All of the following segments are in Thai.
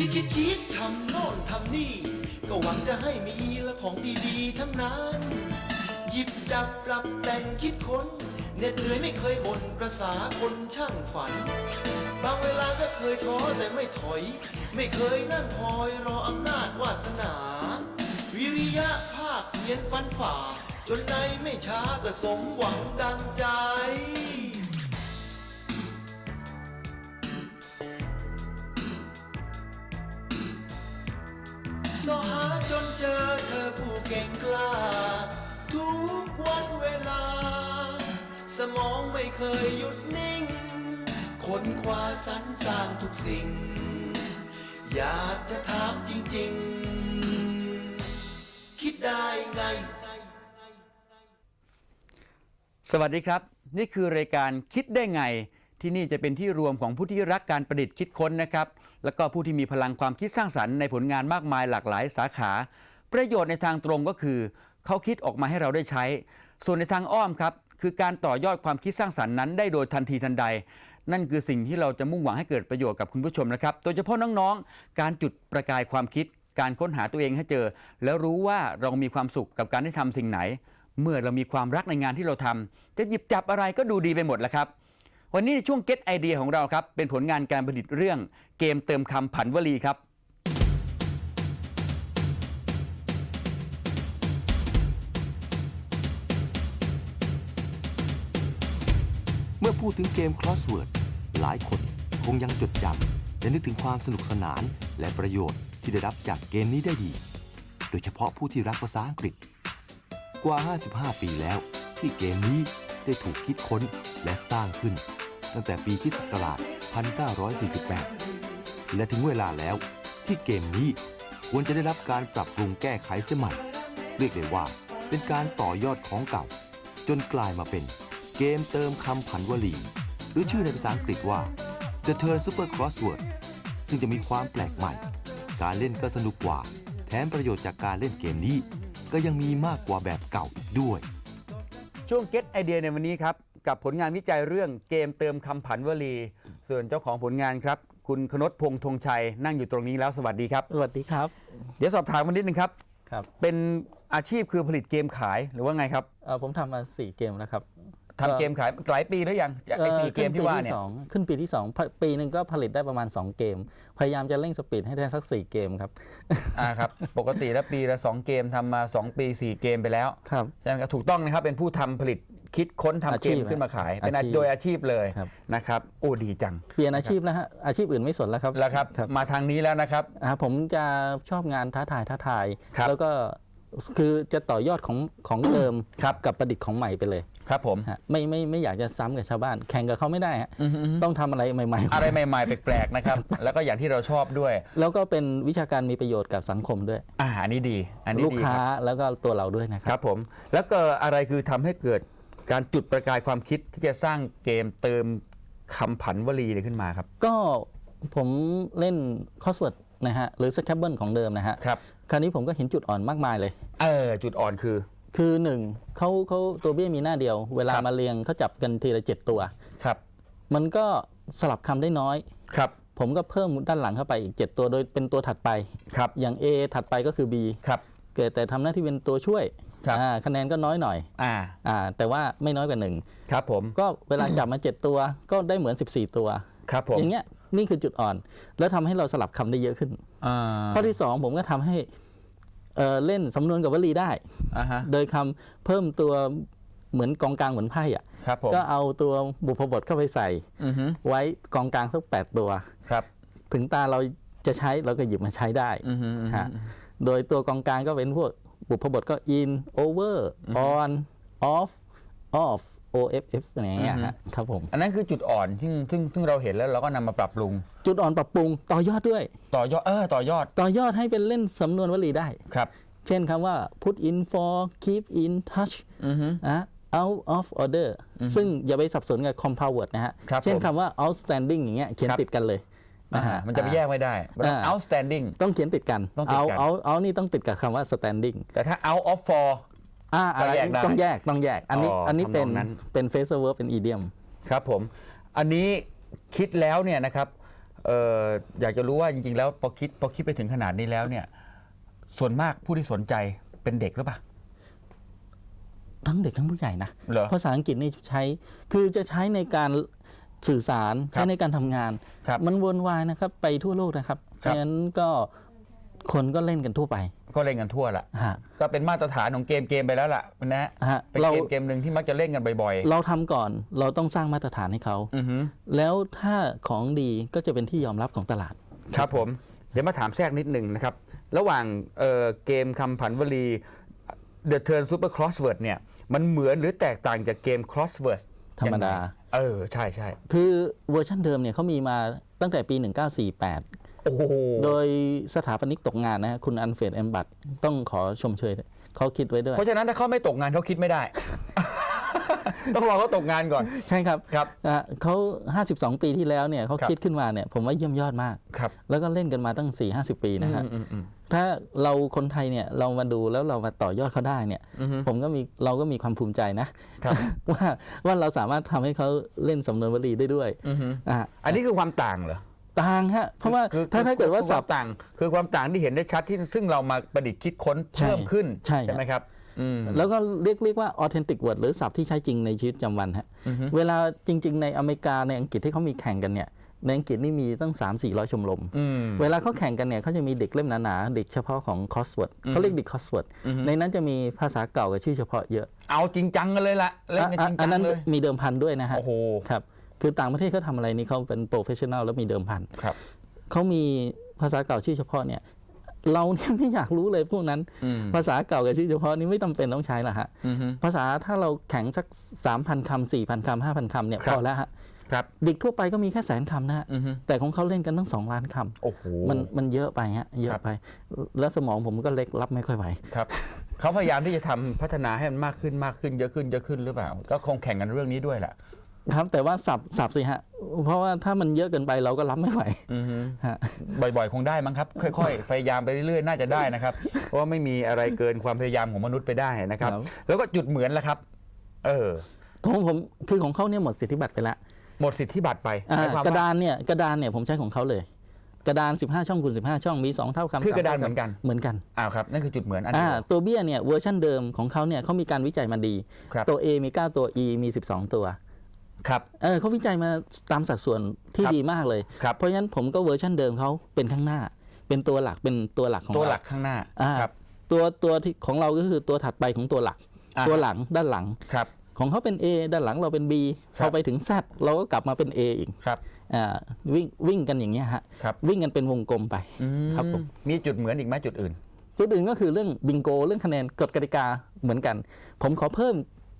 คิดคิดคิดทำโน่นทำนี่ ก็หวังจะให้มีละของดีๆ ทั้งนั้น หยิบจับปรับแต่งคิดค้นเหน็ดเหนื่อยไม่เคยบ่นประษาคนช่างฝัน บางเวลาก็เคยท้อแต่ไม่ถอย ไม่เคยนั่งคอยรออำนาจวาสนา วิริยะภาคเพียนฟันฝ่า จนในไม่ช้าก็สมหวังดังใจ สมองไม่เคยหยุดนิ่ง ค้นคว้าสรรสร้างทุกสิ่ง อยากจะถามจริง ๆ คิดได้ไง สวัสดีครับ นี่คือรายการคิดได้ไง ที่นี่จะเป็นที่รวมของผู้ที่รักการประดิษฐ์คิดค้นนะครับ แล้วก็ผู้ที่มีพลังความคิดสร้างสรรค์ในผลงานมากมายหลากหลายสาขา ประโยชน์ในทางตรงก็คือ เขาคิดออกมาให้เราได้ใช้ ส่วนในทางอ้อมครับ คือการต่อยอดความคิดสร้างสรรค์นั้นได้โดยทันทีทันใด นั่นคือสิ่งที่เราจะมุ่งหวังให้เกิดประโยชน์กับคุณผู้ชมนะครับโดยเฉพาะน้องๆ การจุดประกายความคิด การค้นหาตัวเองให้เจอ แล้วรู้ว่าเรามีความสุขกับการได้ทำสิ่งไหน เมื่อเรามีความรักในงานที่เราทำจะหยิบจับอะไรก็ดูดีไปหมดแหล้วครับวันนี้ในช่วง Get Idea ของเราครับเป็นผลงานการประดิษฐ์เรื่องเกมเติมคำผันวลีครับ มื่อพูดถึงเกม Crossword หลายคนคงยังจดจำและนึกถึงความสนุกสนานและประโยชน์ที่ได้รับจากเกมนี้ได้ดี โดยเฉพาะผู้ที่รักภาษาอังกฤษ กว่า 55 ปีแล้ว ที่เกมนี้ได้ถูกคิดค้นและสร้างขึ้น ตั้งแต่ปีคริสต์ศักราช 1948 และถึงเวลาแล้วที่เกมนี้ควรจะได้รับการปรับปรุงแก้ไขเสียใหม่ เรียกได้ว่าเป็นการต่อยอดของเก่า จนกลายมาเป็น เกมเติมคำผันวลี หรือชื่อในภาษาอังกฤษว่า The Turn Super Crossword ซึ่งจะมีความแปลกใหม่ การเล่นก็สนุกกว่า แถมประโยชน์จากการเล่นเกมนี้ ก็ยังมีมากกว่าแบบเก่าอีกด้วย ช่วง Get Idea ในวันนี้ครับ กับผลงานวิจัยเรื่องเกมเติมคำผันวลี ส่วนเจ้าของผลงานครับ คุณคณตพงษ์ธงชัยนั่งอยู่ตรงนี้แล้วสวัสดีครับ สวัสดีครับ เดี๋ยวสอบถามมานิดนึงครับ ครับเป็นอาชีพคือผลิตเกมขายหรือว่าไงครับ เอ่อผมทำมาสี่เกมแล้วครับ ทำเกมขายหลายปีแล้วยังไอสี่เกมที่ว่าเนี่ยขึ้ปีสองขึ้นปีที่สองพปีหนึ่งก็ผลิตได้ประมาณ 2 เกม พยายามจะเร่งสปีดให้ได้สัก 4 เกมครับอ่าครับปกติแล้วปีละ2เกมทำมา 2 ปี 4 เกมไปแล้วครับใช่ไหมครับถูกต้องนะครับเป็นผู้ทำผลิตคิดค้นทำอาเกชีมพขึ้นมาขายเป็นอาอาชีพโดยอาชีพเลยครับนะครับโอ้ดีจัง เปลี่ยนอาชีพแล้วฮะอาชีพอื่นไม่สนแล้วครับแล้วครับครับมาทางนี้แล้วนะครับอ่าผมจะชอบงานท้าทายท้าทายครับแล้วก็ คือจะต่อยอดของของเดิมครับกับประดิษฐ์ของใหม่ไปเลย ครับผมฮะไม่ไม่ไม่อยากจะซ้ำกับชาวบ้าน แข่งกับเขาไม่ได้ฮะอือฮึต้องทำอะไรใหม่ๆ อะไรใหม่ๆแปลกๆนะครับ แล้วก็อย่างที่เราชอบด้วย แล้วก็เป็นวิชาการมีประโยชน์กับสังคมด้วย อ่าอันนี้ดี อันนี้ลูกดีค้าครับแล้วก็ตัวเราด้วยนะคครับรับผมแล้วก็อะไรคือทำให้เกิดการจุดประกายความคิดที่จะสร้างเกมเติมคำผันวลีเนี่ยขึ้นมาครับ ก็ผมเล่นคอสเวิร์ดนะฮะหรือสแคปเบิลของเดิมนะฮะครับ คราวนี้ผมก็เห็นจุดอ่อนมากมายเลย เออ จุดอ่อนคือ คือหนึ่งเขาเขาตัวเบี้ยมีหน้าเดียว เวลาครับมาเรียงเขาจับกันทีละเจ็ดตัว ครับ มันก็สลับคำได้น้อย ครับ ผมก็เพิ่มด้านหลังเข้าไปอีก7ตัวโดยเป็นตัวถัดไป ครับ อย่าง A ถัดไปก็คือ B ครับเกิดแต่ทำหน้าที่เป็นตัวช่วยครับอ่าคะแนนก็น้อยหน่อย อ่า อ่า แต่ว่าไม่น้อยกว่าหนึ่ง ครับผม ก็เวลาจับมา7ตัวก็ได้เหมือน14ตัว ครับผม อย่างเงี้ย นี่คือจุดอ่อน แล้วทำให้เราสลับคำได้เยอะขึ้นอ่าข้อที่2ผมก็ทำให้เอ่อเล่นสำนวนกับวลีได้อ่าฮะโดยคำเพิ่มตัวเหมือนกองกลางเหมือนไพ่อะครับผมก็เอาตัวบุพบทเข้าไปใส่อือฮึไว้กองกลางสักแปดตัวครับ ถึงตาเราจะใช้เราก็หยิบมาใช้ได้อือฮึอือฮึฮะโดยตัวกองกลางก็เป็นพวกบุพบทก็ in over on off off off อะไรอย่างเงี้ยฮะครับผม อันนั้นคือจุดอ่อนที่ซึ่งซึ่งเราเห็นแล้วเราก็นำมาปรับปรุง จุดอ่อนปรับปรุงต่อยอดด้วย ต่อยอดเออต่อยอดต่อยอดให้เป็นเล่นสำนวนวลีได้ ครับ เช่นคำว่า put in for keep in touch อือฮึ นะ out of order ซึ่งอย่าไปสับสนกับ compound word นะฮะ ครับเช่นผม คำว่า outstanding อย่างเงี้ยเขียนครับติดกันเลยอ่านะฮะมันจะไปแยกไม่ได้ อ่า outstanding ต้องเขียนติดกัน ต้องติด out กัน out out นี่ต้องติดกับคำว่า standing แต่ถ้า out of for อ่าอะไรก็แยกได้ต้องแยกต้องแยก อันนี้อ๋ออัอันนี้เป็นทำนองนั้น เป็น phrasal verb เป็น idiom ครับผม อันนี้คิดแล้วเนี่ยนะครับเอ่ออยากจะรู้ว่าจริงๆ แล้วพอคิดพอคิดไปถึงขนาดนี้แล้วเนี่ย ส่วนมากผู้ที่สนใจเป็นเด็กหรือเปล่า ทั้งเด็กทั้งผู้ใหญ่นะ เหรอภาษาอังกฤษนี่ใช้ คือจะใช้ในการสื่อสาร ครับใช้ในการทำงาน ครับมันวนวายนะครับ ไปทั่วโลกนะครับ เพครับ ราะฉะนั้นก็คนก็เล่นกันทั่วไป ก็เล่นกันทั่วละฮะ ก็เป็นมาตรฐานของเกมเกมไปแล้วล่ะนะฮะฮะเป็นเรา เกมเกมหนึ่งที่มักจะเล่นกันบ่อยเราทำก่อนเราต้องสร้างมาตรฐานให้เขา ๆอือฮึแล้วถ้าของดีก็จะเป็นที่ยอมรับของตลาด ครับผม เดี๋ยวมาถามแทรกนิดหนึ่งนะครับ ระหว่างเอ่อเกมคำผันวลี The Turn Super Crossword เนี่ย มันเหมือนหรือแตกต่างจากเกม Crossword ธรรมดา ยังไงเออ ใช่ใช่คือเวอร์ชันเดิมเนี่ยเขามีมาตั้งแต่ปี 1948 โอ้โหโดยสถาปนิกตกงานนะฮะคุณอันเฟรดเอมบัตต้องขอชมเชยเขาคิดไว้ด้วย เพราะฉะนั้นถ้าเขาไม่ตกงานเขาคิดไม่ได้ ต้องรอเขาตกงานก่อน ใช่ครับครับอะเขา 52 ปีที่แล้วเนี่ยเขาครับคิดขึ้นมาเนี่ยผมว่าเยี่ยมยอดมากครับแล้วก็เล่นกันมาตั้ง 4 50 ปีนะฮะอืมอืมอืมถ้าเราคนไทยเนี่ยเรามาดูแล้วเรามาต่อยอดเขาได้เนี่ยอือฮึผมก็มีเราก็มีความภูมิใจนะครับว่าว่าเราสามารถทำให้เขาเล่นสำนวนวลีได้ด้วยอือฮึอะอันนี้คือความต่างเหรอ ต่างฮะเพราะว่าคือถ้าคือถ้าเกิดว่าคือคสัวาบมต่าง คือความต่างที่เห็นได้ชัดที่ซึ่งเรามาประดิษฐ์คิดค้นใช่เพิ่มขึ้นใช่ครับไหมครับอืมแล้วก็เรียกเรียกว่า authentic word หรือศัพท์ที่ใช้จริงในชีวิตประจำวันฮะอือฮึเวลาจริง ๆ ในอเมริกาในอังกฤษที่เขามีแข่งกันเนี่ยในอังกฤษนี่มีตั้ง 3 4 0 0 ชมรมอืมเวลาเขาแข่งกันเนี่ยเขาจะมีเด็กเล่มหนาๆ เด็กเฉพาะของ crossword เขาเรียกเด็ก crossword อือฮึในนั้นจะมีภาษาเก่ากับชื่อเฉพาะเยอะ เอาจริงจังกันเลยละเล่นกันจริงอัจังนั้นเลยมีเดิมพันด้วยนะฮะโอ้โหครับ คือต่างประเทศเขาทำอะไรนี่เขาเป็น professional แล้วมีเดิมพันครับเขามีภาษาเก่าชื่อเฉพาะเนี่ยเราเนี่ยไม่อยากรู้เลยพวกนั้นอืมภาษาเก่ากับชื่อเฉพาะนี่ไม่จำเป็นต้องใช้ละฮะอือฮึภาษาถ้าเราแข็งสัก3,000คำ4,000คำ5,000คำเนี่ยครัพบอแล้วฮะครับเด็กทั่วไปก็มีแค่แสนคำนะฮะอือฮึแต่ของเขาเล่นกันตั้ง2ล้านคโอ้โหำมันมันเยอะไปฮะเยครัอะบไป แล้วสมองผมก็เล็กรับไม่ค่อยไหวครับเขาพยายามที่จะทำพัฒนาให้มันมากขึ้นมากขึ้นเยอะขึ้นเยอะขึ้นหรือเปล่า ก็คงแข่งกันเรื่องนี้ด้วยแหละ ครับ แต่ว่าสับสับสิฮะ เพราะว่าถ้ามันเยอะเกินไปเราก็รับไม่ไหวอือฮึฮะ บ่อยๆ คงได้มั้งครับ ค่อยๆ พยายามไปเรื่อยๆ น่าจะได้นะครับ เพราะว่าไม่มีอะไรเกินความพยายามของมนุษย์ไปได้นะครับ ครับ แล้วก็จุดเหมือนละครับ เออ ของผมคือของเขาเนี่ยหมดสิทธิบัตรไปละหมดสิทธิบัตรไปอ่าหมายความกระว่าดานเนี่ยกระดานเนี่ยผมใช้ของเขาเลย กระดาน 15 ช่องคูณ15 ช่องมี 2 เท่าคำคือกระดานสเหมือนกันเหมือนกันอ้าวครับนั่นคือจุดเหมือนอันอ่าเดียว ตัวเบี้ยเนี่ยเวอร์ชันเดิมของเขาเนี่ยเขามีการวิจัยมาดี ครับ ตัว A มี 9 ตัว E มี 12 ตัว ครับเออเขาวิจัยมาตามสัดส่วนที่ครับดีมากเลยครับเพราะฉะนั้นผมก็เวอร์ชันเดิมเขาเป็นข้างหน้า เป็นตัวหลักเป็นตัวหลักของตัวเราหลักข้างหน้าอ่าครับตัวตัวที่ของเราก็คือตัวถัดไปของตัวหลักอ่าตัวหลังด้านหลังครับของเขาเป็น A ด้านหลังเราเป็น B ครับพอไปถึง Z เราก็กลับมาเป็น A อีกครับอ่าวิ่งวิ่งกันอย่างเงี้ยฮะครับวิ่งกันเป็นวงกลมไปอืครับผมมีจุดเหมือนอีกไหมจุดอื่น จุดอื่นก็คือเรื่องบิงโก เรื่องคะแนนกฎกติกาเหมือนกัน ผมขอเพิ่ม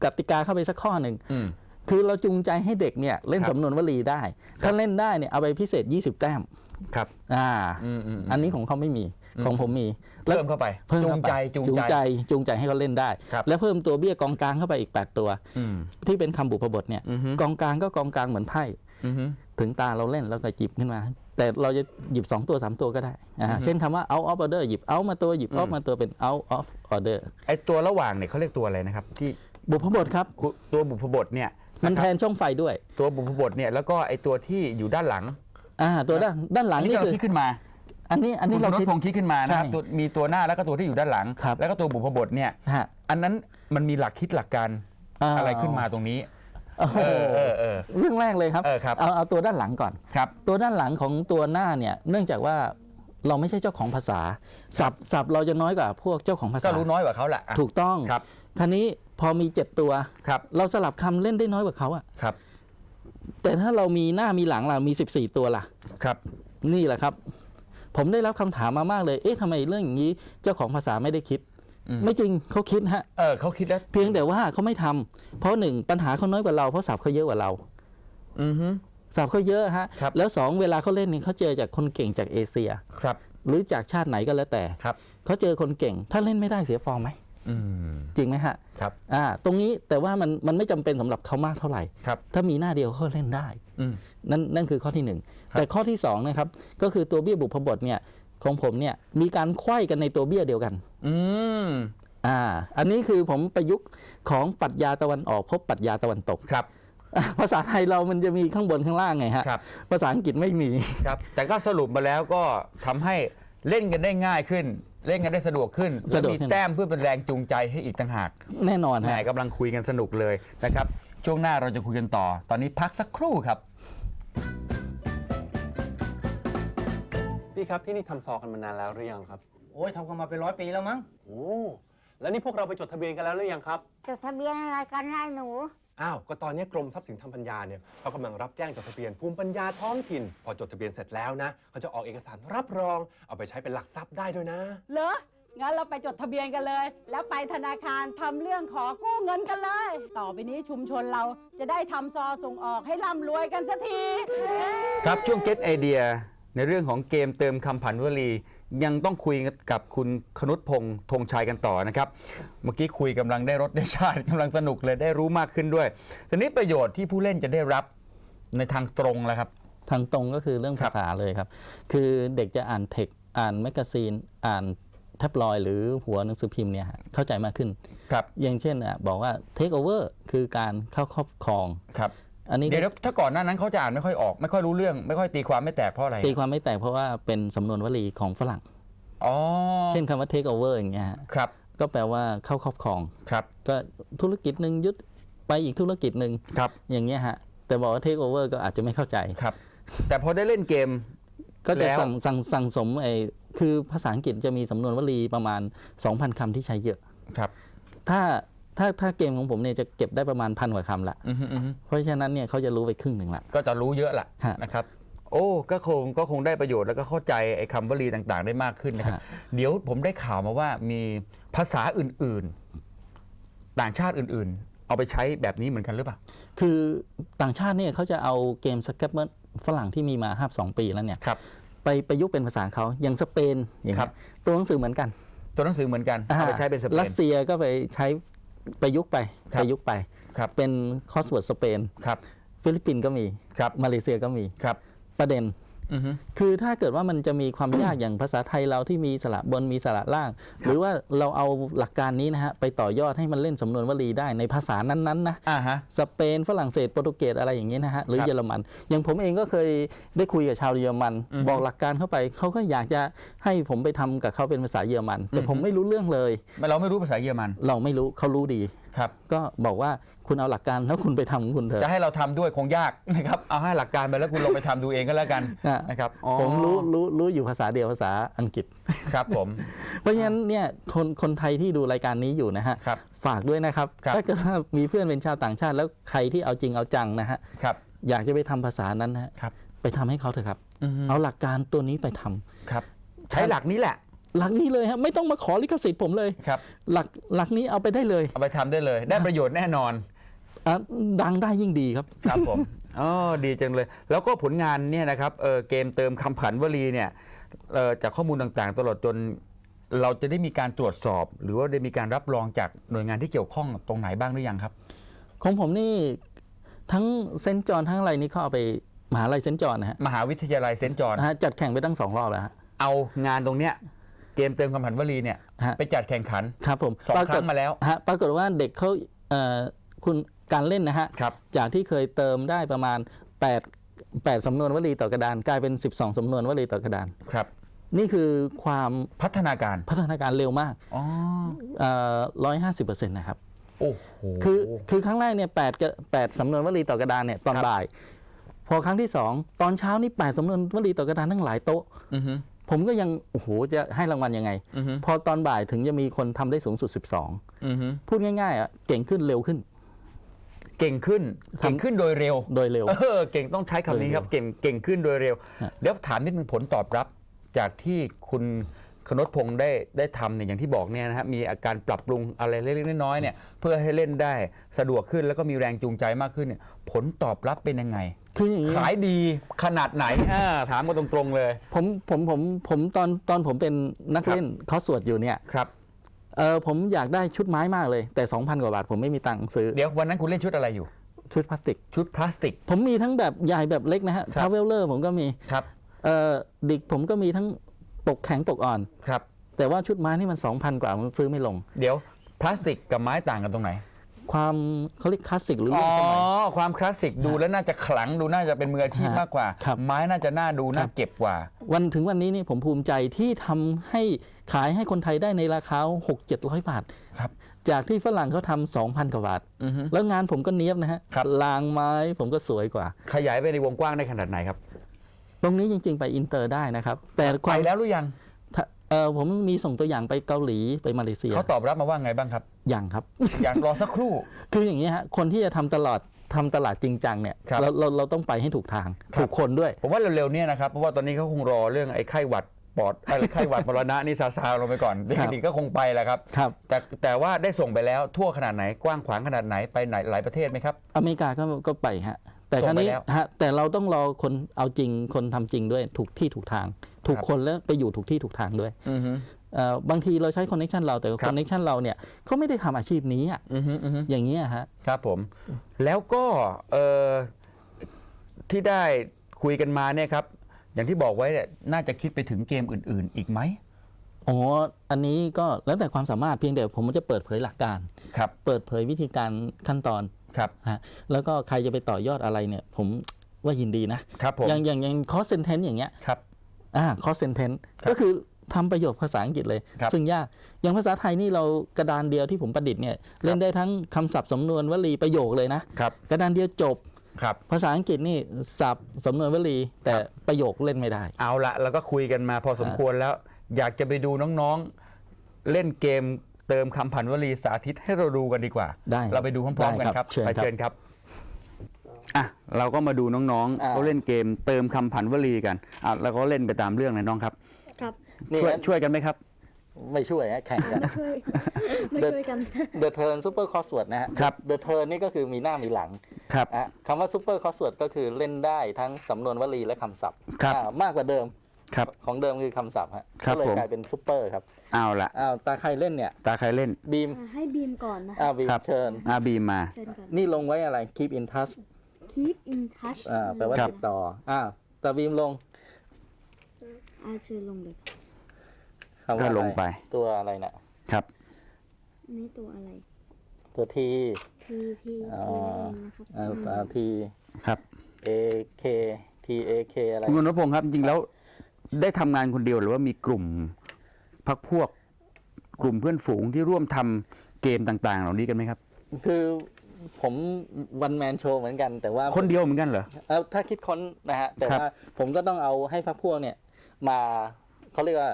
กติกาเข้าไปสักข้อหนึ่งอืม คือเราจูงใจให้เด็กเนี่ยเล่นครับสำนวนวลีได้ ถ้าเล่นได้เนี่ยเอาไปพิเศษ 20 แต้มครับ อ่าอืมอืมอันนี้ของเขาไม่มีอืมของผมมีเพิ่มเข้าไปเพิ่มจูเข้างไปใจจูงจูงใจใจจูงใจให้เขาเล่นได้ครับแล้วเพิ่มตัวเบี้ยกองกลางเข้าไปอีก 8 ตัวอืมที่เป็นคำบุพบทเนี่ยอือฮึกองกลางก็กองกลางเหมือนไพ่อือฮึถึงตาเราเล่นแล้วก็หยิบขึ้นมา แต่เราจะหยิบ 2 ตัว 3 ตัวก็ได้อ่าอือฮึเช่นคำว่า out of order หยิบ out มาตัวหยิบอืม off มาตัวเป็น out of order ไอตัวระหว่างเนี่ยเขาเรียกตัวอะไรนะครับ ที่บุพบทครับคุตัวบุพบทเนี่ย มันนะคแทรับนช่องไฟด้วย ตัวบุพบทเนี่ยแล้วก็ไอตัวที่อยู่ด้านหลังอ่าตัวด้านด้านหลังอันนี้นี่เราคือคิดขึ้นมา อันนี้อันนี้คุณเรานคิดพงศ์คิดขึ้นมานะครับใช่ตัวมีตัวหน้าแล้วก็ตัวที่อยู่ด้านหลังครับแล้วก็ตัวบุพบทเนี่ยฮะอันนั้นมันมีหลักคิดหลักการอะไรขึ้นมาตรงนี้โอ้โหเออเออเออเรื่องแรกเลยครับเออครับเอาเอาตัวด้านหลังก่อนครับตัวด้านหลังของตัวหน้าเนี่ยเนื่องจากว่าเราไม่ใช่เจ้าของภาษาศัพท์ศัพท์เราจะน้อยกว่าพวกเจ้าของภาษาก็รู้น้อยกว่าเขาแหละอะถูกต้องครับคราวนี้ พอมี7ตัวครับเราสลับคำเล่นได้น้อยกว่าเขาอะครับ แต่ถ้าเรามีหน้ามีหลังล่ะมี14ตัวล่ะครับ นี่แหละครับ ผมได้รับคำถามมามากเลย เอ๊ะทำไมเรื่องอย่างนี้ เจ้าของภาษาไม่ได้คิดอืมไม่จริงเขาคิดฮะเออเขาคิดแล้วเพียงแต่ว่าเขาไม่ทำเพราะหนึ่งปัญหาเขาน้อยกว่าเราเพราะศัพท์เขาเยอะกว่าเรา อือฮึศัพท์เขาเยอะฮะครับแล้วสองเวลาเขาเล่นเนี่ยเขาเจอจากคนเก่งจากเอเชีย ครับ หรือจากชาติไหนก็แล้วแต่ครับเขาเจอคนเก่ง ถ้าเล่นไม่ได้เสียฟอร์มไหมอืม จริงไหมฮะครับอ่าตรงนี้แต่ว่ามันมันไม่จำเป็นสำหรับเขามากเท่าไหร่ครับถ้ามีหน้าเดียวเขาเล่นได้อืมนั่นนั่นคือข้อที่หนึ่งครับแต่ข้อที่สองนะครับก็คือตัวเบี้ยบุพบทเนี่ยของผมเนี่ยมีการไขว้กันในตัวเบี้ยเดียวกัน อืมอ่า อันนี้คือผมประยุกต์ของปรัชญาตะวันออก พบปรัชญาตะวันตกครับอะภาษาไทยเรามันจะมีข้างบนข้างล่างไงฮะครับภาษาอังกฤษไม่มีครับ แต่ก็สรุปมาแล้วก็ทำให้เล่นกันได้ง่ายขึ้น เล่นกันได้สะดวกขึ้นสะดวกมีขึ้นแต้มเพื่อเป็นแรงจูงใจให้อีกต่างหากแน่นอนแหมฮะ กำลังคุยกันสนุกเลยนะครับ ช่วงหน้าเราจะคุยกันต่อ ตอนนี้พักสักครู่ครับ พี่ครับที่นี่ทำซอกันมานานแล้วหรือยังครับ โอ้ยทำกันมาเป็นร้อยปีแล้วมั้ง โอ้ แล้วนี่พวกเราไปจดทะเบียนกันแล้วหรือยังครับ จดทะเบียนอะไรกันล่ะหนู อ้าวก็ตอนนี้กรมทรัพย์สินทางปัญญาเนี่ยเขากำลังรับแจ้งจดทะเบียนภูมิปัญญาท้องถิ่น พอจดทะเบียนเสร็จแล้วนะเขาจะออกเอกสารรับรอง เอาไปใช้เป็นหลักทรัพย์ได้ด้วยนะ เหรอ งั้นเราไปจดทะเบียนกันเลย แล้วไปธนาคารทำเรื่องขอกู้เงินกันเลย ต่อไปนี้ชุมชนเราจะได้ทำซอส่งออกให้ร่ำรวยกันสักที ครับช่วง Get Idea ในเรื่องของเกมเติมคำผันวลี ยังต้องคุยกับคุณคนุษพงษ์ธงชัยกันต่อนะครับ เมื่อกี้คุยกำลังได้รสได้ชาติกำลังสนุกเลยได้รู้มากขึ้นด้วยทีนี้ประโยชน์ที่ผู้เล่นจะได้รับในทางตรงแล้วครับทางตรงก็คือเรื่องครัภาบษาเลยครับ คือเด็กจะอ่านเทคอ่านแมกกาซีน อ่านแท็บลอยด์หรือหัวหนังสือพิมพ์เนี่ยฮะเข้าใจมากขึ้นครับอย่างเช่นอะบอกว่า take over คือการเข้าครอบครองครับ อันนี้เดี๋ยวถ้าก่อนหน้านั้นเขาจะอ่านไม่ค่อยออก ไม่ค่อยรู้เรื่องไม่ค่อยตีความไม่แตกเพราะอะไรตีความไม่แตกเพราะว่าเป็นสำนวนวลีของฝรั่งอ๋อเช่นคำว่า take over อย่างเงี้ยฮะครับก็แปลว่าเข้าครอบครองครับ ก็ธุรกิจหนึ่งยึดไปอีกธุรกิจหนึ่งครับ อย่างเงี้ยฮะ แต่บอกว่า take over ก็อาจจะไม่เข้าใจครับ แต่พอได้เล่นเกม ก็จะแล้วสั่งสั่งสั่งสมไอ้คือภาษาอังกฤษจะมีสำนวนวลีประมาณ 2,000คำที่ใช้เยอะครับ ถ้า ถ้าถ้าเกมของผมเนี่ยจะเก็บได้ประมาณพันกว่าคำละอือฮึอือฮึเพราะฉะนั้นเนี่ยเขาจะรู้ไปครึ่งหนึ่งละ ก็จะรู้เยอะแหละฮะนะครับ โอ้ก็คงก็คงได้ประโยชน์แล้วก็เข้าใจไอ้คำวลีต่างๆ ได้มากขึ้นนะครับ ฮะ เดี๋ยวผมได้ข่าวมาว่ามีภาษาอื่นๆ ต่างชาติอื่นๆ เอาไปใช้แบบนี้เหมือนกันหรือเปล่า คือต่างชาติเนี่ยเขาจะเอาเกมสแคปเมอร์ฝรั่งที่มีมาห้าสองปีแล้วเนี่ยครับ ไปประยุกต์เป็นภาษาเขาอย่างสเปนอย่างครัเงี้บ ยตัวหนังสือเหมือนกันตัวหนังสือเหมือนกันเอาไปใช้เป็นสเปรันสเซียก็ไปใช้ ประยุกต์ไปครับประยุกต์ไป ครับ เป็นคอสเวิร์ดสเปนครับฟิลิปปินส์ก็มีครับมาเลเซียก็มี ครับประเด็นอือฮึ คือถ้าเกิดว่ามันจะมีความยากอย่างภาษาไทยเราที่มีสระบนมีสระล่าง หรือว่าเราเอาหลักการนี้นะฮะไปต่อยอดให้มันเล่นสำนวนวลีได้ในภาษานั้นๆนะอ่าฮะสเปนฝรั่งเศสโปรตุเกสอะไรอย่างเงี้ยนะฮะหรือครับเยอรมัน อย่างผมเองก็เคยได้คุยกับชาวเยอรมันอือฮึบอกหลักการเข้าไปเขาก็อยากจะให้ผมไปทำกับเขาเป็นภาษาเยอรมัน แต่อือฮึผมไม่รู้เรื่องเลย เราไม่รู้ภาษาเยอรมัน เราไม่รู้เขารู้ดี ครับก็บอกว่าคุณเอาหลักการแล้วคุณไปทำของคุณเถจะอะให้เราทำด้วยคงยากนะครับเอาให้หลักการไปแล้วคุณลองไปทำดูเองก็แล้วกันนะนะครับอ๋อผมรู้รู้รู้อยู่ภาษาเดียวภาษาอังกฤษ ครับผม เพราะฉะนั้นเนี่ยคนคนไทยที่ดูรายการนี้อยู่นะฮะครับฝากด้วยนะครับครับ ถ้าเกิดว่ามีเพื่อนเป็นชาวต่างชาติ แล้วใครที่เอาจริงเอาจังนะฮะครับ อยากจะไปทำภาษานั้นนะฮะครับ ไปทำให้เขาเถอะครับอือฮึเอาหลักการตัวนี้ไปทำ ครับ ใช้หลักนี้แหละ หลักนี้เลยฮะไม่ต้องมาขอลิขสิทธิ์ผมเลยครับ หลักหลักนี้เอาไปได้เลย เอาไปทำได้เลย ได้ประโยชน์แน่นอนอะดังได้ยิ่งดีครับ ครับผมอ๋อดีจังเลย แล้วก็ผลงานเนี่ยนะครับเออเกมเติมคำผันวลีเนี่ยเอ่อจากข้อมูลต่างๆ ตลอดจนเราจะได้มีการตรวจสอบ หรือว่าได้มีการรับรองจากหน่วยงานที่เกี่ยวข้องตรงไหนบ้างหรือยังครับ ของผมนี่ทั้งเซนต์จอห์นทั้งอะไรนี่เขาเอาไปมหาลัยเซนต์จอห์นนะฮะมหาวิทยาลัยเซนต์จอห์นนะฮะจัดแข่งไปตั้งสองรอบแล้วฮะเอางานตรงเนี้ย เกมเติมคำผันวลีเนี่ยฮะ ไปจัดแข่งขันครับผมสองปราคกรั้ฏงมาแล้วฮะปรากฏว่าเด็กเขาเอ่อคุณการเล่นนะฮะ ครับ จากที่เคยเติมได้ประมาณ 8 8สำนวนวลีต่อกระดาน กลายเป็น 12สำนวนวลีต่อกระดาน ครับ นี่คือความพัฒนาการพัฒนาการเร็วมากอ๋อร้อยห้าสิบเปอร์เซ็นต์นะครับ โอ้โห คือคือครั้งแรกเนี่ยแปดกับแปดสำนวนวลีต่อกระดานเนี่ยตอนครับ บ่าย พอครั้งที่สองตอนเช้านี่แปดสำนวนวลีต่อกระดานทั้งหลายโต๊ะอือฮึ ผมก็ยังโอ้โหจะให้รางวัลยังไงอือฮึพอตอนบ่ายถึงจะมีคนทำได้สูงสุดอือฮึ12พูดง่ายๆอะเก่งขึ้นเร็วขึ้น เก่งขึ้น เก่งขึ้นโดยเร็ว โดยเร็วเออเก่งต้องใช้คำนี้ครับ เก่งเก่งขึ้นโดยเร็วฮะเดี๋ยวถามนิดนึงผลตอบรับจากที่คุณ คณตพงศ์ได้ได้ทำเนี่ยอย่างที่บอกเนี่ยนะฮะมีอาการปรับปรุงอะไรเล็กๆน้อยๆเนี่ยเพื่อให้เล่นได้สะดวกขึ้นแล้วก็มีแรงจูงใจมากขึ้นเนี่ยผลตอบรับเป็นยังไง คืออย่างนี้ ขายดีขนาดไหนอ่าถามมาตรงๆเลย ผมผมผมผมตอนตอนผมเป็นนักครับ เล่นเขาสวดอยู่เนี่ยครับ เออผมอยากได้ชุดไม้มากเลย แต่ 2,000 กว่าบาท ผมไม่มีตังค์ซื้อเดี๋ยววันนั้นคุณเล่นชุดอะไรอยู่ ชุดพลาสติก ชุดพลาสติก ผมมีทั้งแบบใหญ่แบบเล็กนะฮะครับ ทาวเวลเลอร์ผมก็มีครับ เออดิกผมก็มีทั้ง ปกแข็งปกอ่อน ครับ แต่ว่าชุดไม้นี่มัน 2,000 กว่าผมซื้อไม่ลง เดี๋ยวพลาสติกกับไม้ต่างกันตรงไหน ความเขาเรียกคลาสสิกหรืออ๋ร่อวมสมัย ความคลาสสิกดูแล้วน่าจะขลังดูน่าจะเป็นมืออาชีพฮะมากกว่า ครับไม้น่าจะน่าดูน่าครับ เก็บกว่า วันถึงวันนี้นี่ผมภูมิใจที่ทำให้ขายให้คนไทยได้ในราคา6 7 0 0 บาท ครับ จากที่ฝรั่งเขาทำ2,000 กว่าบาท อือฮึ แล้วงานผมก็เนี้ยบนะฮะครับ ลางไม้ผมก็สวยกว่า ขยายไปในวงกว้างได้ขนาดไหนครับ ตรงนี้จริง ๆ ไปอินเตอร์ได้นะครับ แต่คไปวามแล้วหรือยังถ้าเออผมมีส่งตัวอย่างไปเกาหลีไปมาเลเซียเขาตอบรับมาว่าไงบ้างครับ อย่างครับ อยากรอสักครู่ คืออย่างนี้ฮะคนที่จะทำตลอดทำตลาดจริงจังเนี่ยครับเราเราเราต้องไปให้ถูกทางครับ ถูกคนด้วย ผมว่าเร็วๆเนี่ยนะครับเพราะว่าตอนนี้เขาคงรอเรื่องไอ้ไข้หวัดปอดไอ้ไข้หวัดมรณะนี่ซาซาลงไปก่อนเด็ครับกๆก็คงไปแหละครับ ครับ แต่แต่ว่าได้ส่งไปแล้วทั่วขนาดไหนกว้างขวางขนาดไหนไปไหนหลายประเทศไหมครับ อเมริกาก็ก็ไปฮะ แต่ส่คงรั้ไปนี้แล้วฮะแต่เราต้องรอคนเอาจริงคนทำจริงด้วยถูกที่ถูกทาง ถูกครับคนแล้วไปอยู่ถูกที่ถูกทางด้วยอือฮึเอ่อบางทีเราใช้คอนเน t ชันเราแต่ครัคบอนเน t ชันเราเนี่ยเขาไม่ได้ทำอาชีพนี้อะอือฮึอือฮึอย่างนี้ยฮะครับผม แล้วก็เอ่อที่ได้คุยกันมาเนี่ยครับ อย่างที่บอกไว้เนี่ยน่าจะคิดไปถึงเกมอื่น ๆ อีกไหมอ๋อ อันนี้ก็แล้วแต่ความสามารถเพียงแต่ผมจะเปิดเผยหลักการ ครับ เปิดเผยวิธีการขั้นตอน ครับฮะแล้วก็ใครจะไปต่อยอดอะไรเนี่ย ผมว่ายินดีนะครับผมอย่างอย่างอย่างคอสเซนเทนอย่างเงี้ยครับอ่าคอสเซนเทนครับก็คือทำประโยคภาษาอังกฤษเลยครับซึ่งยาก อย่างภาษาไทยนี่เรากระดานเดียวที่ผมประดิษฐ์เนี่ยเล่นได้ทั้งคำศัพท์สำนวนวลีประโยคเลยนะครับกระดานเดียวจบครับภาษาอังกฤษนี่ศัพท์สำนวนวลี แต่ครับประโยคเล่นไม่ได้ เอาละเราก็คุยกันมาพอสมควรแล้ว อยากจะไปดูน้องๆเล่นเกม เติมคำผันวลีสาธิตให้เราดูกันดีกว่า ได้เราไปดูพร้อมๆกันได้คครัรับบเชิญไปครับเชิญครับอะเราก็มาดูน้องๆอ่าเขาเล่นเกม เติมคำผันวลีกันอะแล้วก็เล่นไปตามเรื่องเลยน้องครับ ครับนี่ช่วยฮะช่วยกันไหมครับ ไม่ช่วยฮะแข่งกันช่วยไม่ช่วยกัน The Turn Super Crossword นะฮะ ครับ The Turn นี่ก็คือมีหน้ามีหลังครับ อะคำว่า Super Crossword ก็คือเล่นได้ทั้งสำนวนวลีและคำศัพท์ครับ อ่ามากกว่าเดิมครับ ของเดิมคือคำศัพท์ฮะครับก็เลยผม กลายเป็นซุปเปอร์ครับ เอาละอ้าวตาใครเล่นเนี่ย ตาใครเล่น บีมอ่าให้บีมก่อนนะอ้าวบีมครับ เชิญ อาบีมมา เชิญก่อน นี่ลงไว้อะไร keep in touch keep in touch อ่าแปลว่าครับ ติดต่ออ้าวตาบีมลงอ่าเชิญลงเลยคำว่าก็อะไรลงไปตัวอะไรน่ะ ครับนี่ตัวอะไร ตัว T T T T อ๋อนะครับอ่าอืมอ่า T ครับ A K T A K อะไร คุณนพงศ์ครับจริงๆแล้วได้ทำงานคนเดียวหรือว่ามีกลุ่ม พักพวกกลุ่มเพื่อนฝูงที่ร่วมทำเกมต่างๆ เหล่านี้กันไหมครับ คือผมวันแมนโชว์เหมือนกัน แต่ว่าคนเดียวเหมือนกันเหรอเอ่อถ้าคิดค้นนะฮะแต่ครับว่าผมก็ต้องเอาให้พักพวกเนี่ย มาเขาเรียกว่า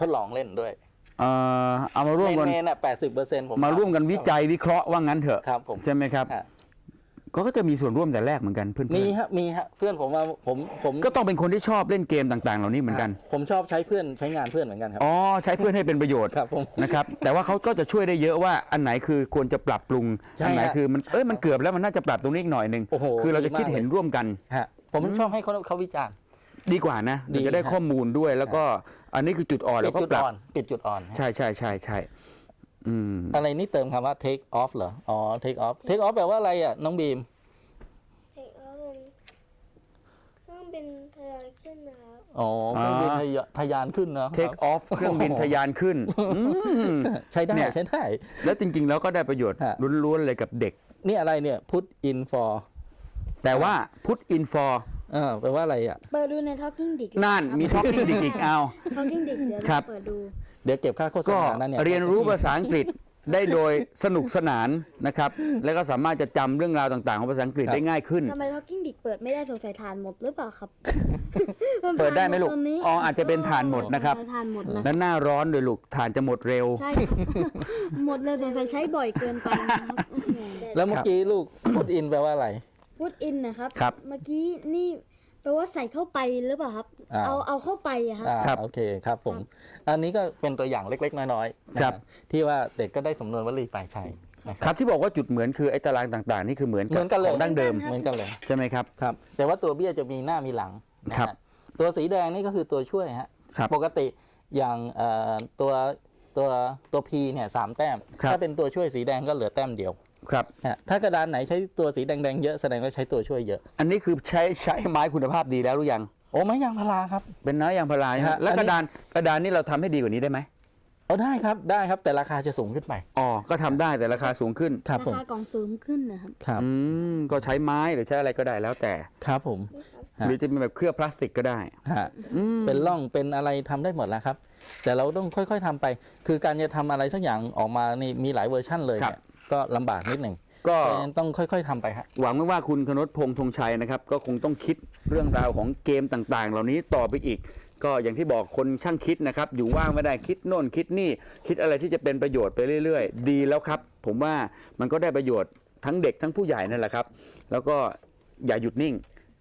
ทดลองเล่นด้วยเอ่อเอามาร่วมกันเมนๆอะแปดสิบเปอร์เซ็นต์ผมมาร่วมกันวิจัยวิเคราะห์ว่างั้นเถอะครับผมใช่ไหมครับฮะ ก็จะมีส่วนร่วมแต่แรกเหมือนกันเพื่อนมีฮะมีฮะเพื่อนผมว่าผมผมๆก็ต้องเป็นคนที่ชอบเล่นเกมต่าง ๆ เหล่านี้เหมือนกัน ผมชอบใช้เพื่อนใช้งานเพื่อนเหมือนกันครับอ๋อใช้เพื่อนให้เป็นประโยชน์ครับผมนะครับแต่ว่าเขาก็จะช่วยได้เยอะว่าอันไหนคือควรจะปรับปรุงใช่อันไหนฮะคือมันเอ้ยมันเกือบแล้วมันน่าจะปรับตรงนี้อีกหน่อยหนึ่งโอ้โหคือเราจะดีมากคิดเห็นเลยร่วมกันฮะผมชอบให้เขาเขาวิจารณ์ดีกว่านะดีเดี๋ยวจะได้ฮะข้อมูลด้วยแล้วก็อันนี้คือจุดอ่อนปิแล้ดวก็จุดปรับอ่อนปิดจุดอ่อน ใช่ใช่ใช่ใช่ อืมอะไรนี่เติมคำว่า take off เหรอ อ๋อ take off take off แปลว่าอะไรอะ น้องบีมเทคออฟเป็นเครื่องบินทะยานขึ้นนะครับอ๋อเครื่องบินทะยทะยานขึ้นเนาะเทคออฟเครื่องบินทะยานขึ้นอืมใช้ได้เนี่ยใช้ได้ แล้วจริง ๆ แล้วก็ได้ประโยชน์ฮะล้วนๆเลยกับเด็ก นี่อะไรเนี่ย put in for แต่ว่า put in for เออแปลว่าอะไรอะ เปิดดูใน Talking Dick นั่นมี talking ดิกอีกเอา Talking Dick เดี๋ยวครับเราเปิดดู เดี๋ยวเก็บค่าโฆษก็ณานั่นเนี่ย เรียนรู้ภาษาอังกฤษได้โดยสนุกสนานนะครับ แล้วก็สามารถจะจำเรื่องราวต่างๆ ของภาษาอังกฤษได้ง่ายขึ้น ทำไม Talking Dick เปิดไม่ได้สงสัยทานหมดหรือเปล่าครับ เปิดได้ไหมลูกตอนนี้อ๋ออาจจะเป็นถ่านหมดนะครับทานหมดนะและหน้าร้อนโดวยลูกถ่านจะหมดเร็ว ใช่ หมดเลยสงสัยใช้บ่อยเกินไปนะครับโอ้โหแล้วเมื่อกี้ลูก put in แปลว่าอะไรพูดอินนะครับ ครับ เมื่อกี้นี่ แปลว่าใส่เข้าไปหรือเปล่าครับ อ่า เอาเอาเข้าไปอะครับ อ่าครับโอเคครับผม อันนี้ก็เป็นตัวอย่างเล็กๆ น้อยๆนะครับ ที่ว่าเด็กก็ได้สำนวนวลีไปใช้นะคครับ รับที่บอกว่าจุดเหมือนคือไอ้ตารางต่างๆ นี่คือเหมือนเหมือนกันเลย ของดั้งเดิมเหมือนกันเลยใช่ไหมครับ ครับ แต่ว่าตัวเบี้ยจะมีหน้ามีหลังนะฮะครับตัวสีแดงนี่ก็คือตัวช่วยฮะครับปกติอย่างเอ่อตัวตัวตัว P เนี่ยสามแต้ม ครับ ถ้าเป็นตัวช่วยสีแดงก็เหลือแต้มเดียว ครับฮะถ้ากระดานไหนใช้ตัวสีแดงๆเยอะแสดงว่าใช้ตัวช่วยเยอะ อันนี้คือใช้ใช้ไม้คุณภาพดีแล้วหรือยัง โอ้ไม้ยางพาราครับ เป็นไม้ยางพาราใช่ไหมฮะแล้วอันกนี้ระดานกระดานนี่เราทำให้ดีกว่านี้ได้ไหมเอาได้ครับได้ครับแต่ราคาจะสูงขึ้นไปอ๋อก็ทำได้แต่ราคาสูงขึ้นครับราผมคากล่องสูงขึ้นนะครับ ครับอืมก็ใช้ไม้หรือใช้อะไรก็ได้แล้วแต่ ครับผม ฮะ หรือจะเป็นแบบเคลือบพลาสติกก็ได้ฮะ อืม เป็นร่องเป็นอะไรทำได้หมดแล้วครับ แต่เราต้องค่อยๆทำไป คือการจะทำอะไรสักอย่างออกมานี่มีหลายเวอร์ชั่นเลยเนี่ย ก็ลำบากนิดหนึ่งก็ เพราะฉะนั้นต้องค่อย ๆทำไปฮะ หวังว่าคุณคณตพงษ์ธงชัยนะครับ ก็คงต้องคิดเรื่องราวของเกมต่างๆ เหล่านี้ต่อไปอีก ก็อย่างที่บอกคนช่างคิดนะครับ อยู่ว่างไม่ได้คิดโน่นคิดนี่ คิดอะไรที่จะเป็นประโยชน์ไปเรื่อย ๆ ดีแล้วครับ ผมว่ามันก็ได้ประโยชน์ทั้งเด็กทั้งผู้ใหญ่นั่นแหละครับ แล้วก็อย่าหยุดนิ่ง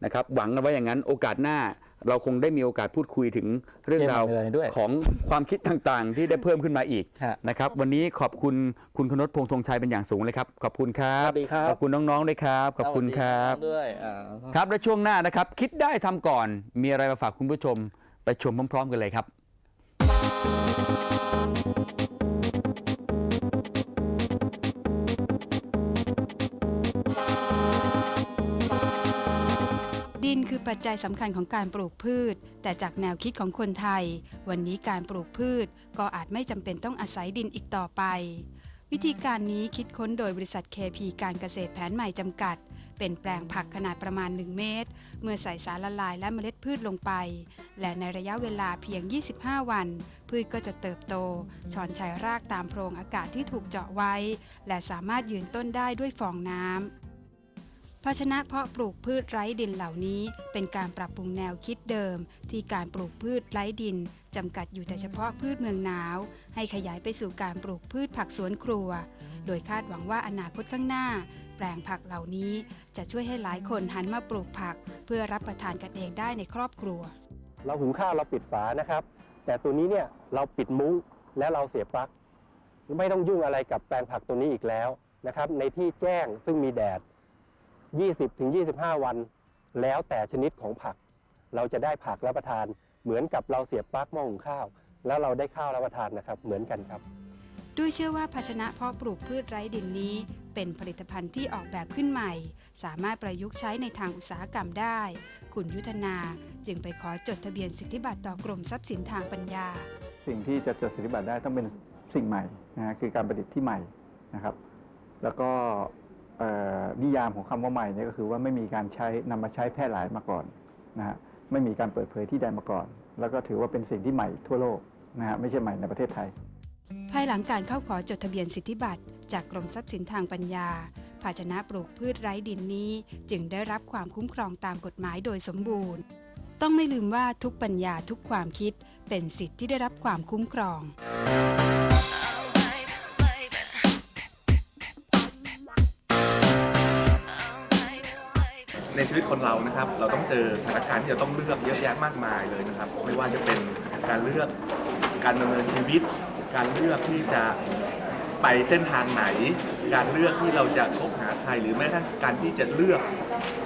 นะครับ หวังกันไว้อย่างนั้นโอกาสหน้า เราคงได้มีโอกาสพูดคุยถึงเรื่องราวเกมอะไรด้วยของความคิดต่างๆ ที่ได้เพิ่มขึ้นมาอีกฮะนะครับ วันนี้ขอบคุณคุณคณตพงษ์ธงชัยเป็นอย่างสูงเลยครับ ขอบคุณครับสวัสดีครับขอบคุณน้องๆด้วยครับขอบคุณครับสวัสดีด้วยอ่าครับและช่วงหน้านะครับ คิดได้ทำก่อนมีอะไรมาฝากคุณผู้ชม ไปชมพร้อม ๆ กันเลยครับ ดินคือปัจจัยสำคัญของการปลูกพืช แต่จากแนวคิดของคนไทย วันนี้การปลูกพืชก็อาจไม่จำเป็นต้องอาศัยดินอีกต่อไป วิธีการนี้คิดค้นโดยบริษัท KP การเกษตรแผนใหม่จำกัด เป็นแปลงผักขนาดประมาณ 1 เมตร เมื่อใส่สารละลายและเมล็ดพืชลงไป และในระยะเวลาเพียง 25 วัน พืชก็จะเติบโตชอนชัยรากตามโพรงอากาศที่ถูกเจาะไว้ และสามารถยืนต้นได้ด้วยฟองน้ำ ภาชนะเพาะปลูกพืชไร้ดินเหล่านี้ เป็นการปรับปรุงแนวคิดเดิม ที่การปลูกพืชไร้ดินจำกัดอยู่แต่เฉพาะพืชเมืองหนาว ให้ขยายไปสู่การปลูกพืชผักสวนครัว โดยคาดหวังว่าอนาคตข้างหน้า แปลงผักเหล่านี้ จะช่วยให้หลายคนหันมาปลูกผัก เพื่อรับประทานกันเองได้ในครอบครัว เราหุงข้าวเราปิดฝานะครับ แต่ตัวนี้เนี่ยเราปิดมุ้งและเราเสียบปลั๊กไม่ต้องยุ่งอะไรกับแปลงผักตัวนี้อีกแล้วนะครับในที่แจ้งซึ่งมีแดด 20-25 วัน แล้วแต่ชนิดของผัก เราจะได้ผักรับประทาน เหมือนกับเราเสียบปลั๊กหม้อหุงข้าว แล้วเราได้ข้าวรับประทานนะครับ เหมือนกันครับ ด้วยเชื่อว่าภาชนะเพาะปลูกพืชไร้ดินนี้ เป็นผลิตภัณฑ์ที่ออกแบบขึ้นใหม่ สามารถประยุกต์ใช้ในทางอุตสาหกรรมได้ คุณยุทธนาจึงไปขอจดทะเบียนสิทธิบัตรต่อกรมทรัพย์สินทางปัญญา สิ่งที่จะจดสิทธิบัตรได้ต้องเป็นสิ่งใหม่นะฮะคือการประดิษฐ์ที่ใหม่นะครับ แล้วก็เอ่อ นิยามของคำว่าใหม่เนี่ยก็คือว่าไม่มีการใช้นำมาใช้แพร่หลายมาก่อนนะฮะไม่มีการเปิดเผยที่ใดมาก่อน แล้วก็ถือว่าเป็นสิ่งที่ใหม่ทั่วโลกนะฮะไม่ใช่ใหม่ในประเทศไทย ภายหลังการเข้าขอจดทะเบียนสิทธิบัตร จากกรมทรัพย์สินทางปัญญา ภาชนะปลูกพืชไร้ดินนี้ จึงได้รับความคุ้มครองตามกฎหมายโดยสมบูรณ์ ต้องไม่ลืมว่าทุกปัญญาทุกความคิดเป็นสิทธิที่ได้รับความคุ้มครอง ในชีวิตคนเรานะครับ เราต้องเจอสถานการณ์ที่จะต้องเลือกเยอะแยะมากมายเลยนะครับ ไม่ว่าจะเป็นการเลือกการดำเนินชีวิต การเลือกที่จะไปเส้นทางไหน การเลือกที่เราจะคบหาใครหรือแม้กระทั่งการที่จะเลือก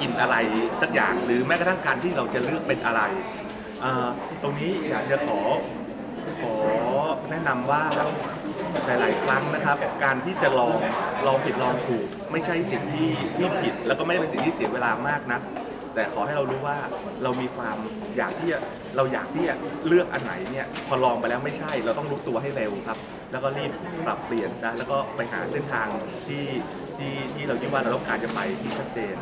กินอะไรสักอย่าง หรือแม้กระทั่งการที่เราจะเลือกเป็นอะไร ตรงนี้อยากจะขอขอแนะนำว่า หลาย ๆ ครั้งนะครับ การที่จะลองลองผิดลองถูก ไม่ใช่สิ่งที่ที่ผิด แล้วก็ไม่ได้เป็นสิ่งที่เสียเวลามากนะแต่ขอให้เรารู้ว่าเรามีความอยากที่จะเราอยากที่จะเลือกอันไหนเนี่ยพอลองไปแล้วไม่ใช่ เราต้องรู้ตัวให้เร็วครับ แล้วก็รีบปรับเปลี่ยนซะแล้วก็ไปหาเส้นทางที่ที่ที่เราคิดว่าเราต้องการจะไปที่ชัดเจน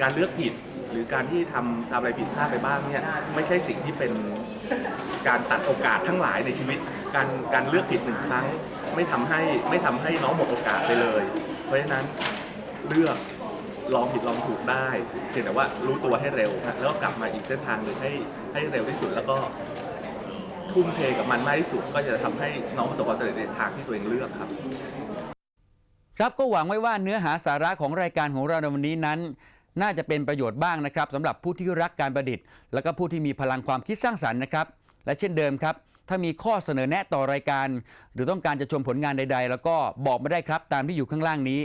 การเลือกผิดหรือการที่ทำทำอะไรผิดพลาดไปบ้างเนี่ยไม่ใช่สิ่งที่เป็นการตัดโอกาสทั้งหลายในชีวิต การการเลือกผิดหนึ่งครั้ง ไม่ทำให้ไม่ทำให้น้องหมดโอกาสไปเลย เพราะฉะนั้นเลือกลองผิดลองถูกได้เพียงแต่ว่ารู้ตัวให้เร็วนะแล้วก็กลับมาอีกเส้นทางหนึ่งให้ให้เร็วที่สุดแล้วก็ทุ่มเทกับมันมากที่สุด ก็จะทำให้น้องประสบความสำเร็จในทางที่ตัวเองเลือกครับ ครับก็หวังไว้ว่าเนื้อหาสาระของรายการของเราในวันนี้นั้น น่าจะเป็นประโยชน์บ้างนะครับสำหรับผู้ที่รักการประดิษฐ์ และก็ผู้ที่มีพลังความคิดสร้างสรรค์นะครับ และเช่นเดิมครับ ถ้ามีข้อเสนอแนะต่อรายการ หรือต้องการจะชมผลงานใด ๆ แล้วก็บอกมาได้ครับตามที่อยู่ข้างล่างนี้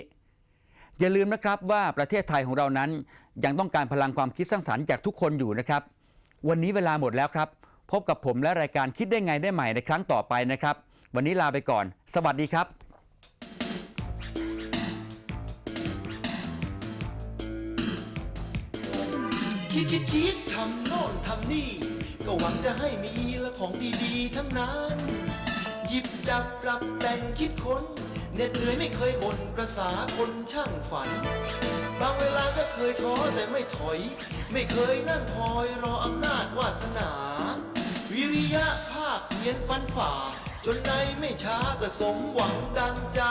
อย่าลืมนะครับว่าประเทศไทยของเรานั้น ยังต้องการพลังความคิดสร้างสรรค์จากทุกคนอยู่นะครับ วันนี้เวลาหมดแล้วครับ พบกับผมและรายการคิดได้ไงได้ใหม่ในครั้งต่อไปนะครับ วันนี้ลาไปก่อน สวัสดีครับคิดคิดคิดทำโน่นทำนี่ ก็หวังจะให้มีและของดีๆ ทั้งนั้น หยิบจับปรับแต่งคิดค้นเหน็ดเหนื่อยไม่เคยบ่นประษาคนช่างฝัน บางเวลาก็เคยท้อแต่ไม่ถอย ไม่เคยนั่งคอยรออำนาจวาสนา วิริยะภาคเพียนฟันฝ่า จนในไม่ช้าก็สมหวังดังใจ